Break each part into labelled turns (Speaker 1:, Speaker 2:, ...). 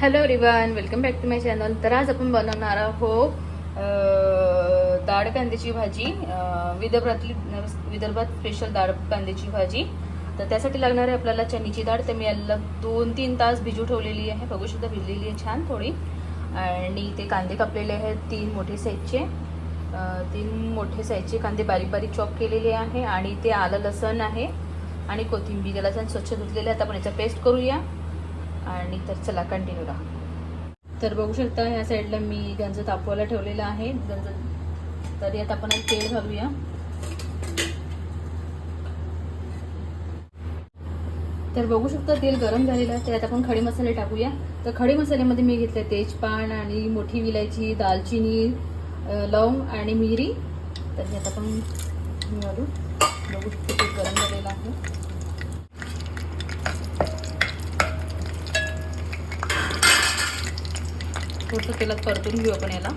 Speaker 1: Hello रिवन welcome back to my channel तर आज आपण बनवणार आहोत डाळ कांद्याची भाजी विदर्भातली विदर्भात स्पेशल डाळ कांद्याची भाजी. तर त्यासाठी लागणार आहे आपल्याला चणीची डाळ तर मी याला दोन तीन तास भिजू ठेवलेली आहे. बघू सुद्धा भिजलेली आहे छान थोडी. आणि ते कांदे कापलेले आहेत तीन मोठे साईजचे. तीन मोठे साईजचे कांदे बारीक बारीक चॉप केलेले आहे. आणि ते आलं लसण आहे. आणि कोथिंबीर याला छान स्वच्छ धुतलेले आता आपण याचा पेस्ट करूया. आणि तर चला कंटिन्यू राहा. तर बघू शकता ह्या साईडला मी गंज तापवायला ठेवलेला आहे. गंज तर यात आपण तेल घालूया. तर बघू शकता तेल गरम झालेलं आहे. त्यात आपण खडे मसाले टाकूया. तर खडे मसाल्यामध्ये मी घेतले तेजपान आणि मोठी विलायची दालचिनी लवंग आणि मिरी. तर यात आपण हे घालू बघू शकतो तेल गरम झालेलं आहे थोडंसं तेलात परतून घेऊ आपण याला.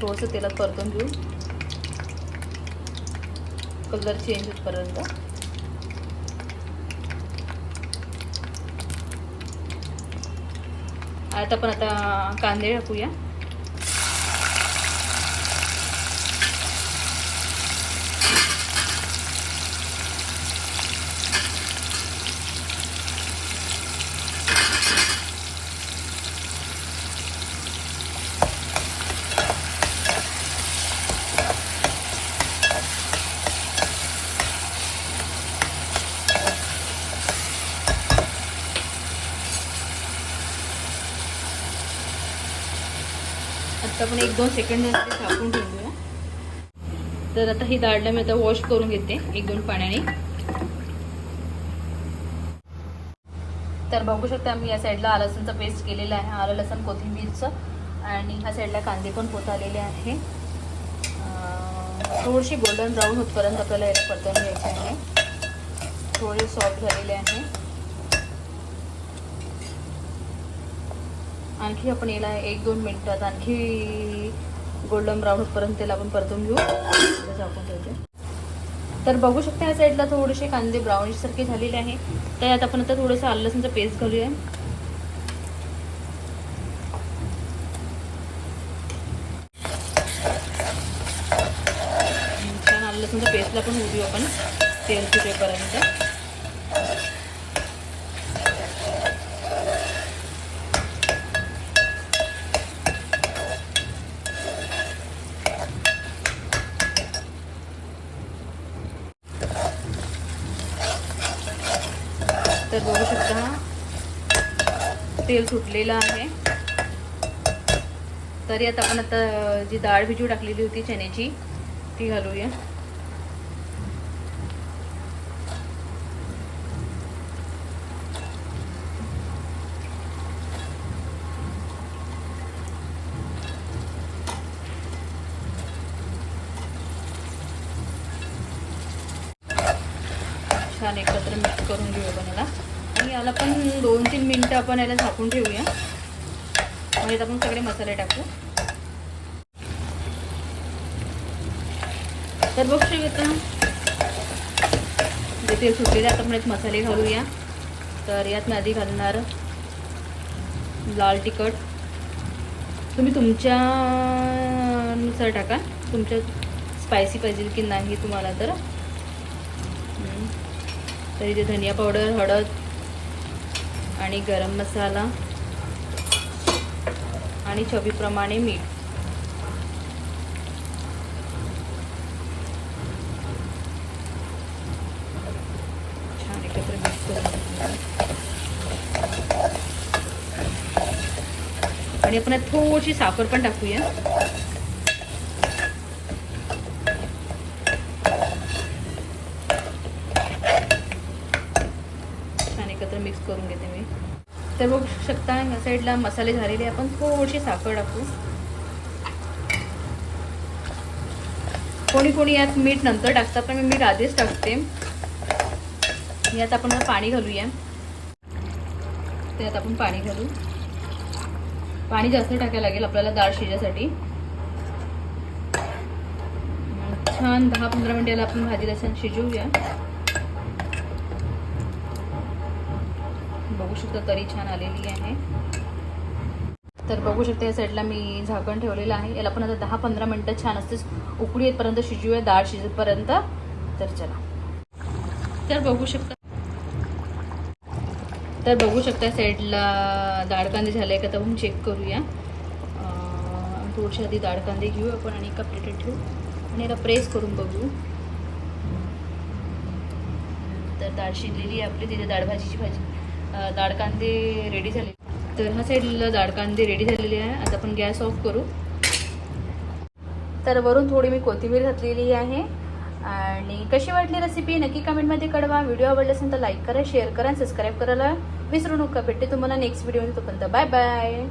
Speaker 1: थोडंसं तेलात परतून घेऊ. कलर चेंज होतपर्यंत आता आपण आता कांदे टाकूया. आता आपण एक दोन सेकंड ते झाकून ठेवूया. तर आता ही डाळला मी आता वॉश करून घेते एक दोन पाण्याने. तर बघू शकता मी या साईडला आलं पेस्ट केलेलं आहे. आलं लसण कोथिंबीरचं. आणि ह्या साईडला कांदे पण पोत आलेले आहे. थोडीशी गोल्डन ब्राऊन होतपर्यंत आपल्याला याला परतून घ्यायचे आहे. थोडे सॉफ्ट झालेले आहे. आणखी आपण याला एक दोन मिनटात आणखी गोल्डन ब्राऊन होतपर्यंत त्याला आपण परतून घेऊ. झाकून ठेवते तर बघू शकता या साईडला थोडेसे कांदे ब्राउनिश सारखे झालेले आहे. तर यात आपण आता थोडंसं आलं लसणचं पेस्ट घालूया. छान आलं पेस्टला पण होऊ देऊ आपण. तेल सुटेपर्यंत. तर बघू शकता तेल सुटलेलं आहे. तरी आता आपण आता जी डाळ भिजू टाकलेली होती चण्याची ती घालूया. छान एकत्र मिक्स करून घेऊ आपण याला आणि याला पण दोन तीन मिनटं आपण याला झाकून ठेवूया. म्हणजे आपण सगळे मसाले टाकू. तर बघ घेता जे तेल सुटलेले आता आपण यात मसाले घालूया. तर यात मी आधी घालणार लाल तिखट. तुम्ही तुमच्या नुसार टाका. तुमच्या स्पायसी पाहिजे की नाही तुम्हाला तर. तर इथे धनिया पावडर हळद आणि गरम मसाला आणि चवीप्रमाणे मीठ. छान एकत्र मिक्स करून आणि आपण थोडीशी साखर पण टाकूया छान एकत्र मिक्स करून घेते मी. तर बघू शकता या साईडला मसाले झालेले आपण थोडीशी साखर टाकू. कोणी कोणी यात मीठ नंतर टाकतात पण मी मीठ आधीच टाकते. यात आपण पाणी घालूया. त्यात आपण पाणी घालू. पाणी जास्त टाकायला लागेल आपल्याला डाळ शिजायसाठी छान दहा पंधरा मिनिटाला आपण भाजी छान शिजवूया. शकता तरी छान आलेली आहे. तर बघू शकता या साईडला मी झाकण ठेवलेलं आहे. याला पण आता दहा पंधरा मिनटं छान असतेच उकळी येतपर्यंत शिजूया डाळ शिजेपर्यंत तर चला. तर बघू शकता तर बघू शकता साईडला डाळ कांदे झाले का तर आपण चेक करूया. थोडीशी आधी डाळ कांदे घेऊ आपण आणि एका प्लेटेत ठेवू. आणि याला प्रेस करून बघू. तर डाळ शिजलेली आहे आपली. तिथे डाळ भाजीची भाजी अं, कांदे रेडी झाले. तर ह्या साईडला डाळ कांदे रेडी झालेले आहे. आता आपण गॅस ऑफ करू. तर वरून थोडी मी कोथिंबीर घातलेली आहे. आणि कशी वाटली रेसिपी नक्की कमेंटमध्ये कळवा. व्हिडिओ आवडला असेल तर लाईक करा शेअर करा आणि सबस्क्राईब करायला विसरू नका. भेटते तुम्हाला नेक्स्ट व्हिडिओमध्ये तोपर्यंत बाय बाय